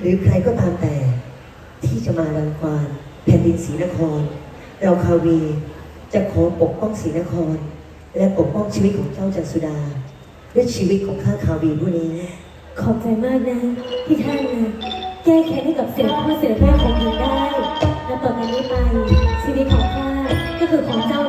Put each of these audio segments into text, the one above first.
หรือใครก็ตามแต่ ที่จะมารังควานแผ่นดินศรีนคร เราคาวีจะขอปกป้องศรีนคร และปกป้องชีวิตของเจ้าจันสุดา ด้วยชีวิตของข้าคาวีผู้นี้ขอบใจมากนะที่ท่านนะแก้แค้นให้กับเสียผู้เสียแม่ของหญิได้ และต่อจากนี้ไปชีวิตของข้าก็คือของเจ้า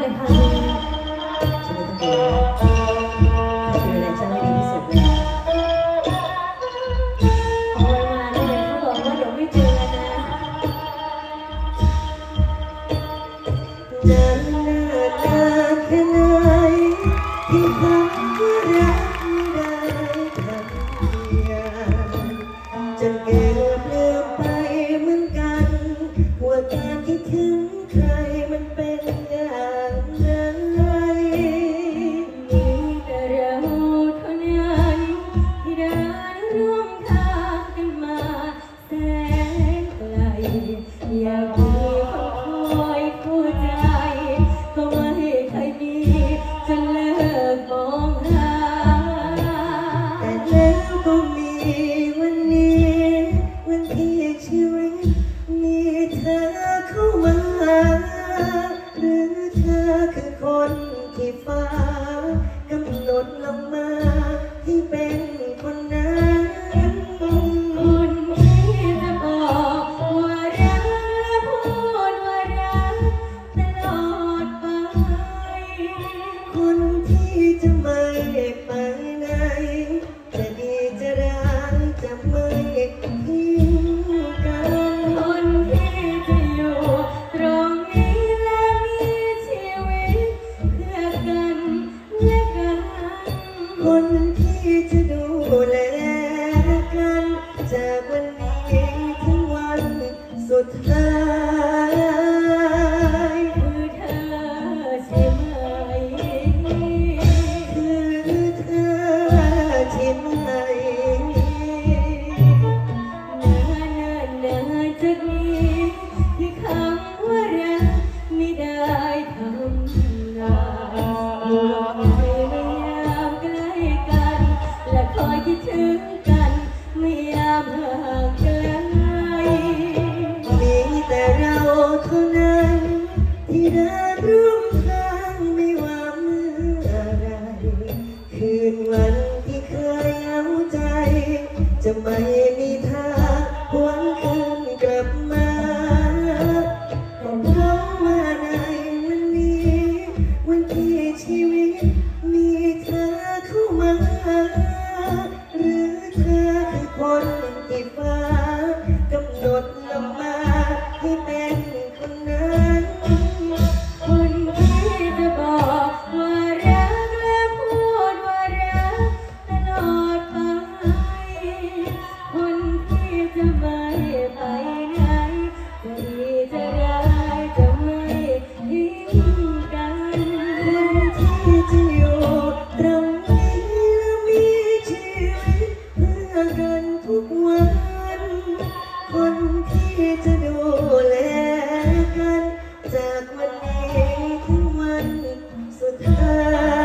good love. ร่วมทางไม่วาเมื่ไร คืนวันที่เคยเอาใจ จะไม่มีทางหวนคืนกลับมาก็เพาว่าในวันนี้ วันที่ชีวิตมีเธอเข้ามา หรือเธอคือคนที่ฟ้า จะดูแลกัน จากวันนี้ถึงวันสุดท้าย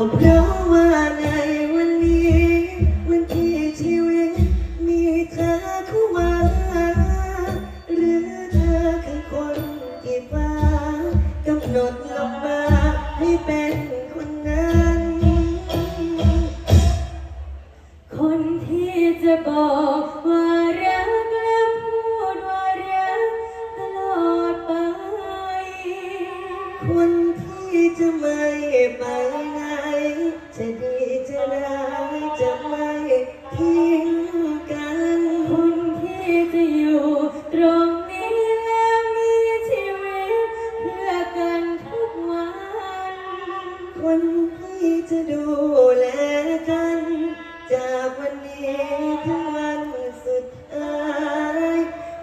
ก็เราว่าในวันนี้ วันที่ชีวิตมีเธอเข้ามา หรือเธอคืคนที่ฟ้ากำหนดลงมาให้เป็นคนนั้น คนที่จะบอก วันที่จะดูแลกัน จากวันนี้ถึงวันสุดท้าย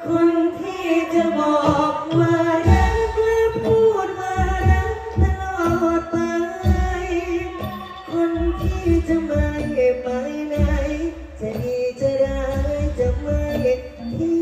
คนที่จะบอกว่ารักและพูดว่ารักตลอดไป คนที่จะไม่ไปไหน จะดีจะร้ายจะไม่ทิ้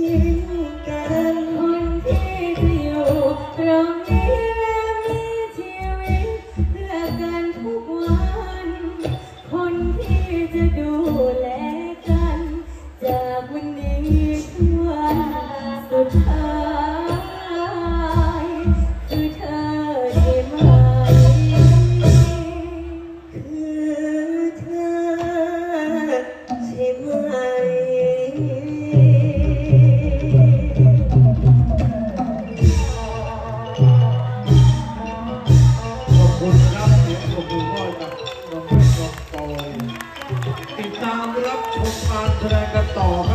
แสดงกันต่อครับ